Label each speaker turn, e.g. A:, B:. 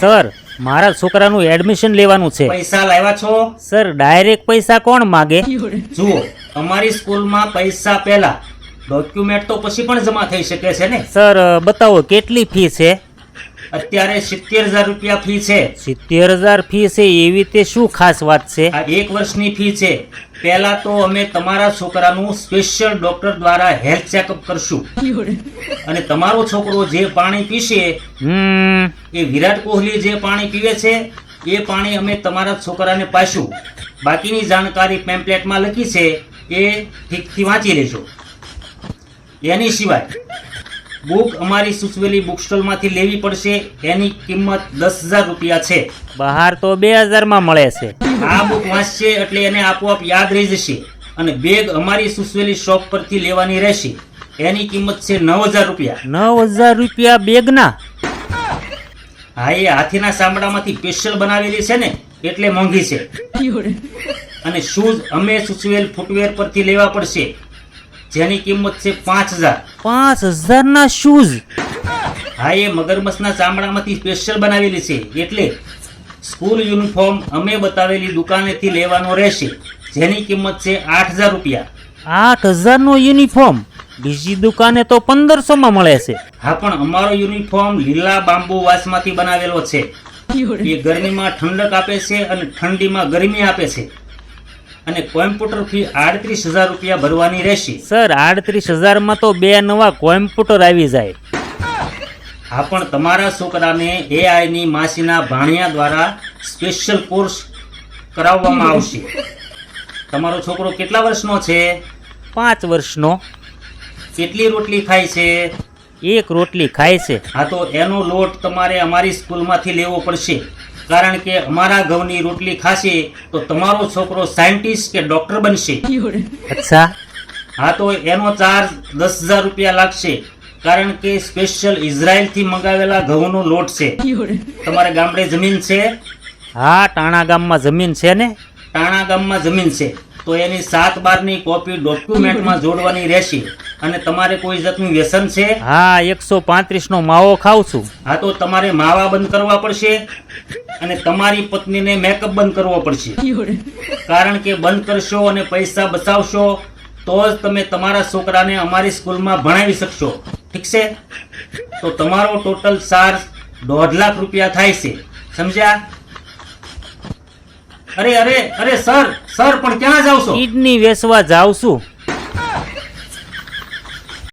A: Sir મારા છોકરાનું admission લેવાનું છે.
B: પૈસા લાવ્યા છો?
A: સર ડાયરેક્ટ પૈસા કોણ માગે?
B: જુઓ અમારી સ્કૂલમાં પૈસા પહેલા. ડોક્યુમેન્ટ તો પછી પણ જમા થઈ શકે છે ને?
A: સર બતાવો કેટલી ફી છે?
B: અત્યારે સિત્તેર હજાર રૂપિયા ફી છે.
A: સિત્તેર હજાર ફી છે એવી તે શું ખાસ વાત છે?
B: આ એક વર્ષની ફી છે. પહેલા તો અમે તમારા છોકરાનું સ્પેશિયલ ડોક્ટર દ્વારા હેલ્થ ચેકઅપ કરશું. અને તમારો છોકરો જે પાણી પીશે એ વિરાટ કોહલી જે પાણી પીવે છે એ પાણી અમે તમારા છોકરાને પાશું બાકીની જાણકારી પેમ્પલેટમાં લખી છે એ ઠીકથી વાંચી લેજો. એની સિવાય બુક અમારી સૂચવેલી બુક સ્ટોલમાંથી લેવી પડશે. એની કિંમત દસ હજાર રૂપિયા છે.
A: બહાર તો બે હજારમાં મળે છે.
B: આ બુક વાંચશે એટલે એને આપોઆપ યાદ રહી જશે અને બેગ અમારી સૂચવેલી શોપ પરથી લેવાની રહેશે. એની કિંમત છે નવ હજાર રૂપિયા.
A: નવ હજાર રૂપિયા બેગના?
B: હા એ હાથીના ચામડામાંથી સ્પેશિયલ બનાવેલી છે ને એટલે મોંઘી છે. અને શૂઝ અમે સૂચવેલ ફૂટવેર પરથી લેવા પડશે. જેની કિંમત છે પાંચ હજાર.
A: પાંચ હજારના શૂઝ
B: હા એ મગરમચ્છના ચામડામાંથી સ્પેશિયલ બનાવેલી છે. એટલે સ્કૂલ યુનિફોર્મ અમે બતાવેલી દુકાનેથી લેવાનો રહેશે. જેની કિંમત છે આઠ હજાર રૂપિયા.
A: આઠ હજારનો યુનિફોર્મ બીજી દુકાને તો પંદરસોમાં મળે છે.
B: હા પણ અમારો યુનિફોર્મ લીલા બાંબુ વાસમાંથી બનાવેલો છે. એ ગરમીમાં ઠંડક આપે છે અને ઠંડીમાં ગરમી આપે છે. અને કોમ્પ્યુટર ફી આડત્રીસ હજાર રૂપિયા ભરવાની રહેશે.
A: સર આડત્રીસ હજારમાં તો બે નવા કોમ્પ્યુટર આવી જાય.
B: હા પણ તમારા છોકરાને એઆઈની માસીના ભાણિયા દ્વારા સ્પેશિયલ કોર્સ કરાવવામાં આવશે. તમારો છોકરો કેટલા વર્ષનો છે?
A: પાંચ વર્ષનો.
B: કેટલી રોટલી ખાય છે?
A: એક રોટલી ખાય છે.
B: હા તો એનો લોટ તમારે અમારી સ્કૂલમાંથી લેવો પડશે. કારણ કે અમારા ઘઉંની રોટલી ખાશે તો તમારો છોકરો સાયન્ટિસ્ટ કે ડોક્ટર બનશે.
A: અચ્છા.
B: હા તો એનો ચાર્જ દસ હજાર રૂપિયા લાગશે. કારણ કે સ્પેશિયલ ઇઝરાયલથી મંગાવેલા ઘઉંનો લોટ છે. તમારે ગામડે જમીન છે?
A: હા ટાણા ગામમાં જમીન છે ને?
B: ટાણા ગામમાં જમીન છે. તો એની સાત બારની કોપી ડોક્યુમેન્ટમાં જોડવાની રહેશે. અને તમારે કોઈ જાતનું વ્યસન છે?
A: હા એકસો પાંત્રીસનો માવો ખાઉં છું.
B: હા તો તમારે માવા બંધ કરવા પડશે અને તમારી પત્નીને મેકઅપ બંધ કરવો પડશે. કારણ કે બંધ કરશો અને પૈસા બચાવશો તો જ તમે તમારા છોકરાને અમારી સ્કૂલમાં ભણાવી શકશો. ઠીક છે? તો તમારો ટોટલ ચાર્જ દોઢ લાખ રૂપિયા થાય છે. સમજ્યા? અરે અરે અરે સર સર પણ ક્યાં જાવ છો?
A: કિડની વેચવા જાઉં છું.